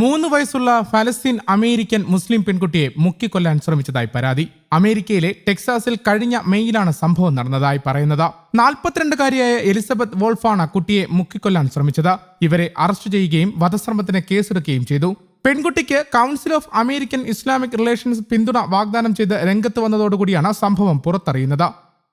മൂന്ന് വയസ്സുള്ള ഫലസ്തീൻ അമേരിക്കൻ മുസ്ലിം പെൺകുട്ടിയെ മുക്കിക്കൊല്ലാൻ ശ്രമിച്ചതായി പരാതി. അമേരിക്കയിലെ ടെക്സാസിൽ കഴിഞ്ഞ മെയ്യിലാണ് സംഭവം നടന്നതായി പറയുന്നത്. നാൽപ്പത്തിരണ്ടുകാരിയായ എലിസബത്ത് വോൾഫാണ് കുട്ടിയെ മുക്കിക്കൊല്ലാൻ ശ്രമിച്ചത്. ഇവരെ അറസ്റ്റ് ചെയ്യുകയും വധശ്രമത്തിന് കേസെടുക്കുകയും ചെയ്തു. പെൺകുട്ടിക്ക് council of American Islamic relations പിന്തുണ വാഗ്ദാനം ചെയ്ത് രംഗത്ത് വന്നതോടുകൂടിയാണ് സംഭവം പുറത്തറിയുന്നത്.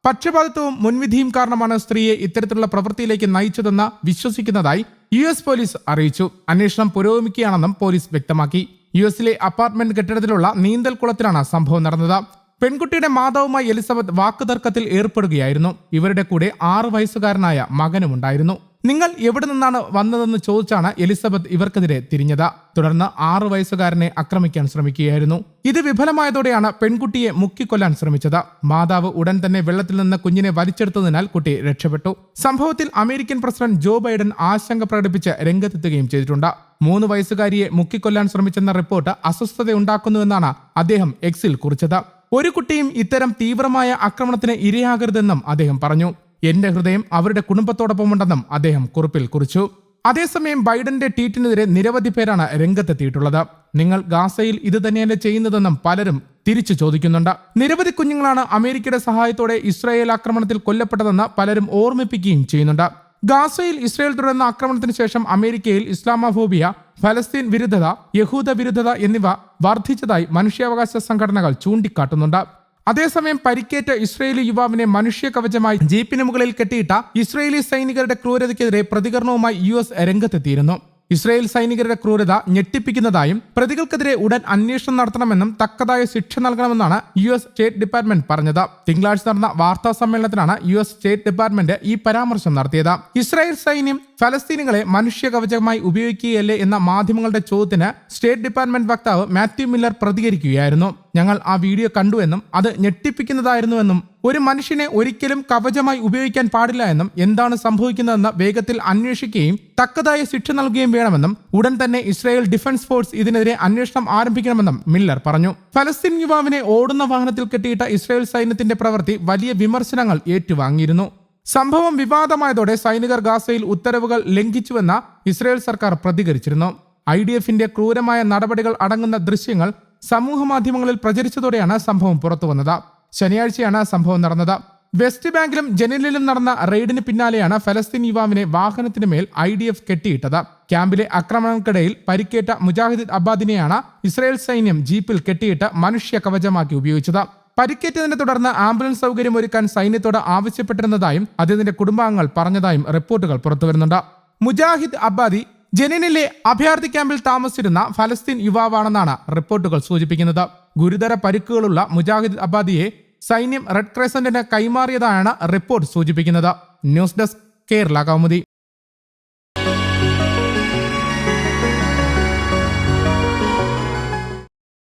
പക്ഷപാതിത്വവും മുൻവിധിയും കാരണമാണ് സ്ത്രീയെ ഇത്തരത്തിലുള്ള പ്രവൃത്തിയിലേക്ക് നയിച്ചതെന്ന് വിശ്വസിക്കുന്നതായി യു എസ് പോലീസ് അറിയിച്ചു. അന്വേഷണം പുരോഗമിക്കുകയാണെന്നും പോലീസ് വ്യക്തമാക്കി. യു എസിലെ അപ്പാർട്ട്മെന്റ് കെട്ടിടത്തിലുള്ള നീന്തൽ കുളത്തിലാണ് സംഭവം നടന്നത്. പെൺകുട്ടിയുടെ മാതാവുമായി എലിസബത്ത് വാക്കുതർക്കത്തിൽ ഏർപ്പെടുകയായിരുന്നു. ഇവരുടെ കൂടെ ആറു വയസ്സുകാരനായ മകനുമുണ്ടായിരുന്നു. നിങ്ങൾ എവിടെ നിന്നാണ് വന്നതെന്ന് ചോദിച്ചാണ് എലിസബത്ത് ഇവർക്കെതിരെ തിരിഞ്ഞത്. തുടർന്ന് ആറു വയസ്സുകാരനെ ആക്രമിക്കാൻ ശ്രമിക്കുകയായിരുന്നു. ഇത് വിഫലമായതോടെയാണ് പെൺകുട്ടിയെ മുക്കിക്കൊല്ലാൻ ശ്രമിച്ചത്. മാതാവ് ഉടൻ തന്നെ വെള്ളത്തിൽ നിന്ന് കുഞ്ഞിനെ വലിച്ചെടുത്തതിനാൽ കുട്ടി രക്ഷപ്പെട്ടു. സംഭവത്തിൽ അമേരിക്കൻ പ്രസിഡന്റ് ജോ ബൈഡൻ ആശങ്ക പ്രകടിപ്പിച്ച് രംഗത്തെത്തുകയും ചെയ്തിട്ടുണ്ട്. മൂന്ന് വയസ്സുകാരിയെ മുക്കിക്കൊല്ലാൻ ശ്രമിച്ചെന്ന റിപ്പോർട്ട് അസ്വസ്ഥതയുണ്ടാക്കുന്നുവെന്നാണ് അദ്ദേഹം എക്സിൽ കുറിച്ചത്. ഒരു കുട്ടിയും ഇത്തരം തീവ്രമായ ആക്രമണത്തിന് ഇരയാകരുതെന്നും അദ്ദേഹം പറഞ്ഞു. എന്റെ ഹൃദയം അവരുടെ കുടുംബത്തോടൊപ്പം ഉണ്ടെന്നും അദ്ദേഹം കുറിപ്പിൽ കുറിച്ചു. അതേസമയം ബൈഡന്റെ ട്വീറ്റിനെതിരെ നിരവധി പേരാണ് രംഗത്തെത്തിയിട്ടുള്ളത്. നിങ്ങൾ ഗാസയിൽ ഇത് തന്നെയല്ലേ ചെയ്യുന്നതെന്നും പലരും തിരിച്ചു ചോദിക്കുന്നുണ്ട്. നിരവധി കുഞ്ഞുങ്ങളാണ് അമേരിക്കയുടെ സഹായത്തോടെ ഇസ്രായേൽ ആക്രമണത്തിൽ കൊല്ലപ്പെട്ടതെന്ന് പലരും ഓർമ്മിപ്പിക്കുകയും ചെയ്യുന്നുണ്ട്. ഗാസയിൽ ഇസ്രായേൽ തുടർന്ന ആക്രമണത്തിന് ശേഷം അമേരിക്കയിൽ ഇസ്ലാമോഫോബിയ ഫലസ്തീൻ വിരുദ്ധത യഹൂദ വിരുദ്ധത എന്നിവ വർദ്ധിച്ചതായി മനുഷ്യാവകാശ സംഘടനകൾ ചൂണ്ടിക്കാട്ടുന്നുണ്ട്. അതേസമയം പരിക്കേറ്റ ഇസ്രയേലി യുവാവിനെ മനുഷ്യ കവചമായി ജീപ്പിന് മുകളിൽ കെട്ടിയിട്ട ഇസ്രയേലി സൈനികരുടെ ക്രൂരതയ്ക്കെതിരെ പ്രതികരണവുമായി യു എസ് രംഗത്തെത്തിയിരുന്നു. ഇസ്രയേൽ സൈനികരുടെ ക്രൂരത ഞെട്ടിപ്പിക്കുന്നതായും പ്രതികൾക്കെതിരെ ഉടൻ അന്വേഷണം നടത്തണമെന്നും തക്കതായ ശിക്ഷ നൽകണമെന്നാണ് യു എസ് സ്റ്റേറ്റ് ഡിപ്പാർട്ട്മെന്റ് പറഞ്ഞത്. തിങ്കളാഴ്ച നടന്ന വാർത്താ സമ്മേളനത്തിലാണ് യു എസ് സ്റ്റേറ്റ് ഡിപ്പാർട്ട്മെന്റ് ഈ പരാമർശം നടത്തിയത്. ഇസ്രായേൽ സൈന്യം ഫലസ്തീനുകളെ മനുഷ്യ കവചമായി ഉപയോഗിക്കുകയല്ലേ എന്ന മാധ്യമങ്ങളുടെ ചോദ്യത്തിന് സ്റ്റേറ്റ് ഡിപ്പാർട്ട്മെന്റ് വക്താവ് മാത്യു മില്ലർ പ്രതികരിക്കുകയായിരുന്നു. ഞങ്ങൾ ആ വീഡിയോ കണ്ടുവെന്നും അത് ഞെട്ടിപ്പിക്കുന്നതായിരുന്നുവെന്നും ഒരു മനുഷ്യനെ ഒരിക്കലും കവചമായി ഉപയോഗിക്കാൻ പാടില്ല എന്നും എന്താണ് സംഭവിക്കുന്നതെന്ന് വേഗത്തിൽ അന്വേഷിക്കുകയും തക്കതായ ശിക്ഷ നൽകുകയും വേണമെന്നും ഉടൻ തന്നെ ഇസ്രായേൽ ഡിഫൻസ് ഫോഴ്സ് ഇതിനെതിരെ അന്വേഷണം ആരംഭിക്കണമെന്നും മില്ലർ പറഞ്ഞു. ഫലസ്തീൻ യുവാവിനെ ഓടുന്ന വാഹനത്തിൽ കെട്ടിയിട്ട ഇസ്രായേൽ സൈന്യത്തിന്റെ പ്രവൃത്തി വലിയ വിമർശനങ്ങൾ ഏറ്റുവാങ്ങിയിരുന്നു. സംഭവം വിവാദമായതോടെ സൈനികർ ഗാസയിൽ ഉത്തരവുകൾ ലംഘിച്ചുവെന്ന ഇസ്രയേൽ സർക്കാർ പ്രതികരിച്ചിരുന്നു. ഐ ഡി എഫിന്റെ ക്രൂരമായ നടപടികൾ അടങ്ങുന്ന ദൃശ്യങ്ങൾ സമൂഹ മാധ്യമങ്ങളിൽ പ്രചരിച്ചതോടെയാണ് സംഭവം പുറത്തുവന്നത്. ശനിയാഴ്ചയാണ് സംഭവം നടന്നത്. വെസ്റ്റ് ബാങ്കിലും ജനലിലും നടന്ന റെയ്ഡിന് പിന്നാലെയാണ് ഫലസ്തീൻ യുവാവിനെ വാഹനത്തിന് മേൽ ഐ ഡി എഫ് കെട്ടിയിട്ടത്. ക്യാമ്പിലെ ആക്രമണങ്ങൾക്കിടയിൽ പരിക്കേറ്റ മുജാഹിദ് അബ്ബാദിനെയാണ് ഇസ്രായേൽ സൈന്യം ജീപ്പിൽ കെട്ടിയിട്ട് മനുഷ്യ കവചമാക്കി ഉപയോഗിച്ചത്. പരിക്കേറ്റതിനെ തുടർന്ന് ആംബുലൻസ് സൗകര്യം ഒരുക്കാൻ സൈന്യത്തോട് ആവശ്യപ്പെട്ടിരുന്നതായും അദ്ദേഹത്തിന്റെ കുടുംബാംഗങ്ങൾ പറഞ്ഞതായും റിപ്പോർട്ടുകൾ പുറത്തുവരുന്നുണ്ട്. മുജാഹിദ് അബ്ബാദി ജനീനിലെ അഭയാർത്ഥി ക്യാമ്പിൽ താമസിച്ചിരുന്ന ഫലസ്തീൻ യുവാവാണെന്നാണ് റിപ്പോർട്ടുകൾ സൂചിപ്പിക്കുന്നത്. ഗുരുതര പരിക്കുകളുള്ള മുജാഹിദ് അബ്ബാദിയെ സൈന്യം റെഡ് ക്രസന്റിന് കൈമാറിയതായാണ് റിപ്പോർട്ട് സൂചിപ്പിക്കുന്നത്. News desk Kerala Kaumudi.